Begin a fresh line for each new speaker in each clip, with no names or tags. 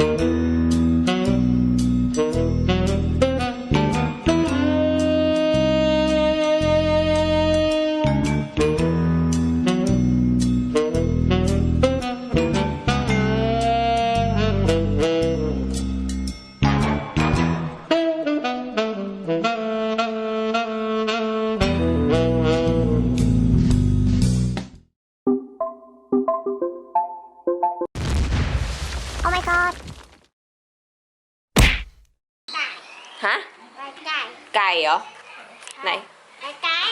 โอ้ my god
ฮะ
ไปไก่
ไก่เหรอ ไหน
ไปไก่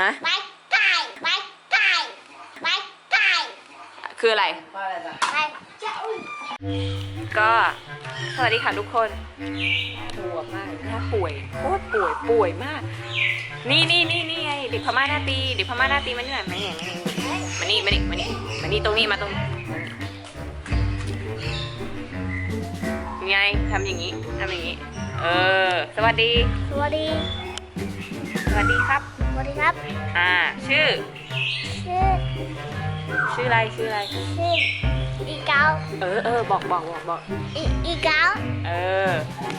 ฮะ
ไปไก่ไปไก่ไปไก่
คืออะไร
ไปเจ้า
ก็สวัสดีค่ะทุกคนป่วยมากน่าป่วยโคตรป่วยป่วยมาก นี่นี่นี่นี่ไงเด็กพม่าหน้าตีเด็กพม่าหน้าตีมันเหนื่อยไหมเนี่ยมานี่มานี่มานี่มานี่ตรงนี้มาตรงไงทำอย่างนี้ทำอย่างนี้ เออ สวัสดี
สวัสดี
สวัสดีครับ
สวัสดีครับ
อ่า ชื่อ
ชื่อ
ชื่ออะไร ชื่ออะไร
ชื่อ อีเกา
เออเออบอกบอกบอกบอก
อีอีเกา
เออ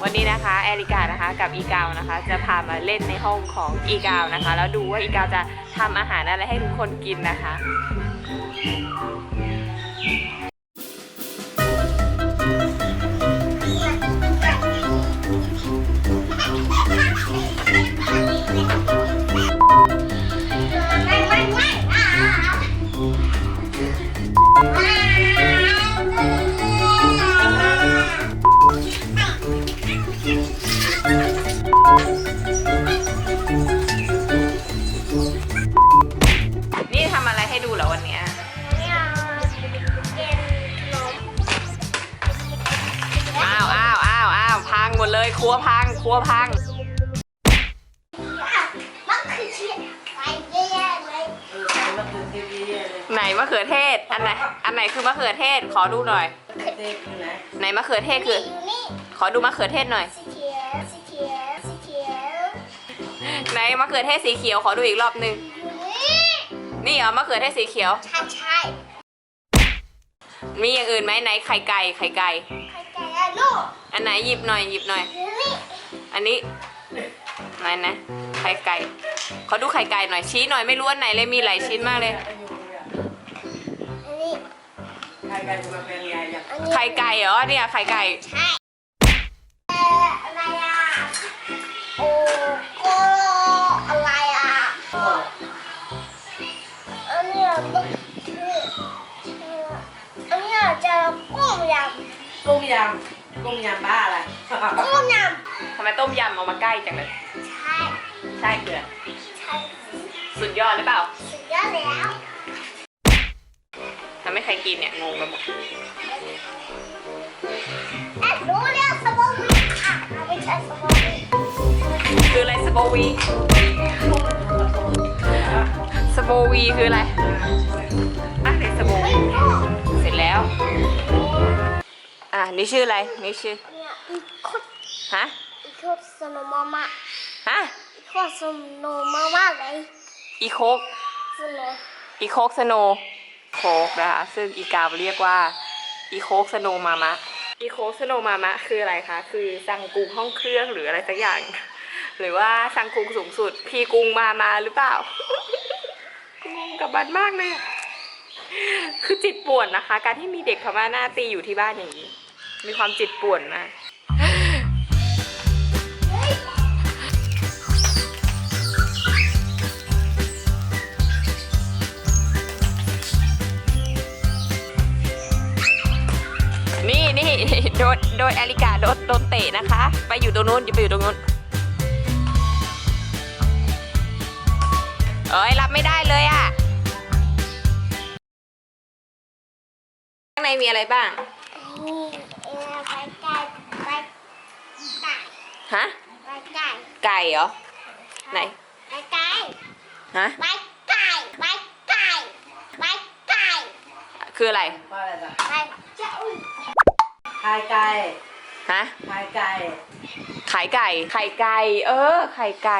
วันนี้นะคะแอริกานะคะ กับอีกาวนะคะ จะพามาเล่นในห้องของอีกาวนะคะ แล้วดูว่าอีกาวจะทำอาหารอะไรให้ทุกคนกินนะคะ เลยครัวพังครัวพัง
มันคือเชียไปเย่ๆเลย
ไหนมะเขือเทศอันไหนอันไหนคือมะเขือเทศขอดูหน่อยไหนมะเขือเทศคือ
อยู่นี่
ขอดูมะเขือเทศหน่อย
สีเขียวสีเขียวสีเขียว
ไหนมะเขือเทศสีเขียวขอดูอีกรอบหนึง
อยู่นี่
นี่เหรอมะเขือเทศสีเขียว
ใช่ใช่
มีอย่างอื่นไหมไหนไข่ไก่ไข่ไก่
ใครแก่ลูก
อันไหนหยิบหน่อยหยิบหน่อย
อันนี้
อันนี้ไหนนะไข่ไก่ขอดูไข่ไก่หน่อยชี้หน่อยไม่รู้อันไหนเลยมีหลายชิ้นมากเลย
อันนี้อันนี้
ไข่ไก่เหรอเนี่ยไข่ไก่
ใช่อ่ออะไรอะโอ้โกอะไรอะอันนี้อเอ่ออันนี้จะกุ้งย
กุ้งยำกุ้งยำบ้าอะไรำ
กุ้งย
ทำไมต้มยำเอามาใกล้จังเลยำ
ใช่
ใช่เกลือ
ใช่
สุดยอดหรือเปล่า
สุดยอดแล้ว
ทำให้ใครกินเนี่ยงงไปหมด
เอ๊ะรู้แล้วสบู่มีอะเอาไม่ใช่สบู่มี
คืออะไรสโบวีสโบวีคืออะไรอ่ นี่ชื่ออะไร นี่ชื่อ
เนี่ยอีกคน
ฮะ
อีกคนสโนมามา
ฮะ
อีกคนสโนมามาเลย
อีโคก
สโน
อีโคกสโนโคกนะคะ ซึ่งอีกาวเรียกว่า อีโคกสโนมามะ อีโคกสโนมามะ คืออะไรคะ คือสั่งกุ้งห้องเครื่องหรืออะไรสักอย่าง หรือว่าสั่งกุ้งสูงสุด พีกุ้งมามาหรือเปล่างงกับบันมากเลยอะคือจิตป่วนนะคะ การที่มีเด็กพม่าหน้าตีอยู่ที่บ้านอย่างนี้ มีความจิตป่วนมากนี่นี่โดนโดยแอลิกาโดนโดนเตะนะคะ ไปอยู่ตรงนู้นไปอยู่ตรงนู้นเอ้ยรับไม่ได้เลยอะข้างในมีอะไรบ้าง
ไปไก่ไปไก่
ฮะ
ไปไก่
ไก่เหรอไหน
ไปไก่
ฮะ
ไปไก่ไปไก่ไปไก่
คืออะไร
บ้าอะไรจ้ะ
ไปเจ้า
ไข่ไก่
ฮะ
ไข่ไก่
ขายไก่ไข่ไก่ เออไข่ไก่